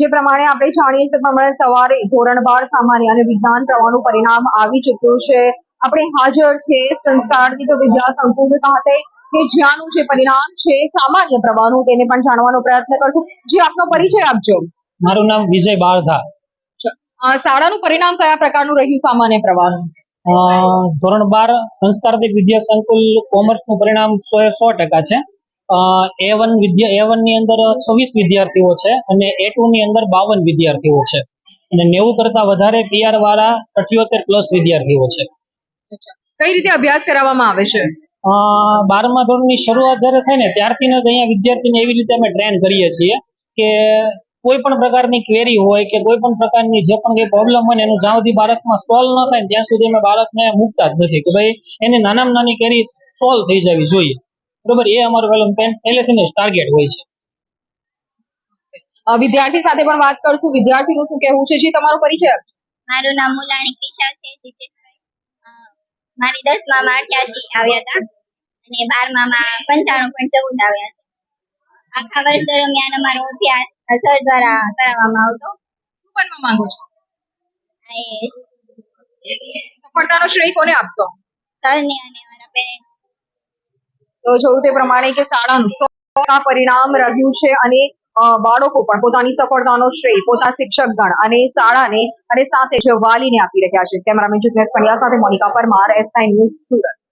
જે પ્રમાણે આપણે જાણીએ છીએ પ્રમાણે સવારે ધોરણ બાર સામાન્ય અને વિજ્ઞાન પ્રવાહનું પરિણામ આવી ચૂક્યું છે. આપણે હાજર છે સંસ્કારિત વિદ્યા સંકુલ ખાતે કે જ્યાંનું જે પરિણામ છે સામાન્ય પ્રવાહનું તેને પણ જાણવાનો પ્રયત્ન કરશું. જે આપનો પરિચય આપજો. મારું નામ વિજય બારધા. શાળાનું પરિણામ કયા પ્રકારનું રહ્યું સામાન્ય પ્રવાહનું? ધોરણ બાર સંસ્કારદિક વિદ્યા સંકુલ કોમર્સનું પરિણામ સો સો ટકા છે. એ વન વિદ્યા એ વનની અંદર છવ્વીસ વિદ્યાર્થીઓ છે અને એ ટુ ની અંદર બાવન વિદ્યાર્થીઓ છે. અને નેવું કરતા વધારે પીઆર વાળા અઠ્યોતેર પ્લસ વિદ્યાર્થીઓ છે. કઈ રીતે અભ્યાસ કરાવવામાં આવે છે? અ, બારમા ધોરણની શરૂઆત જ્યારે થાય ને ત્યારથી જ અહીંયા વિદ્યાર્થીને એવી રીતે અમે ટ્રેન કરીએ છીએ કે કોઈ પણ પ્રકારની ક્વેરી હોય કે કોઈ પણ પ્રકારની જે પણ કઈ પ્રોબ્લેમ હોય એનું જ્યાં સુધી બાળકમાં સોલ્વ ન થાય ત્યાં સુધી અમે બાળકને મૂકતા જ નથી કે ભાઈ એની નાનામાં નાની ક્વેરી સોલ્વ થઈ જવી જોઈએ. બરોબર એ અમારો પેલું પેન પહેલેથી જ ટાર્ગેટ હોય છે. વિદ્યાર્થી સાથે પણ વાત કરશું. વિદ્યાર્થીનું શું કહેવું છે જી તમારો પરિચય? મારું નામ મુલાણી કિશા છે જીતેશભાઈ. મારી મારી દસમામાં અઠ્યાસી આવ્યા હતા અને બારમામાં પંચાણું પોઈન્ટ ચૌદ આવ્યા છે. આખા વર્ષ દરમિયાન અમારો અભ્યાસ સર દ્વારા કરાવવામાં આવતો. શું બનવા માંગો છો? સફળતાનો શ્રેય કોને આપશો? સરને અને મારા પેરેન્ટ તો જોયું તે પ્રમાણે કે શાળાનું પરિણામ રહ્યું છે અને બાળકો પણ પોતાની સફળતાનો શ્રેય પોતા શિક્ષકગણ અને શાળાને અને સાથે જ વાલીને આપી રહ્યા છે. કેમેરામેન જિગ્નેશ પંડ્યા સાથે મોનિકા પરમાર એસ ન્યૂઝ સુરત.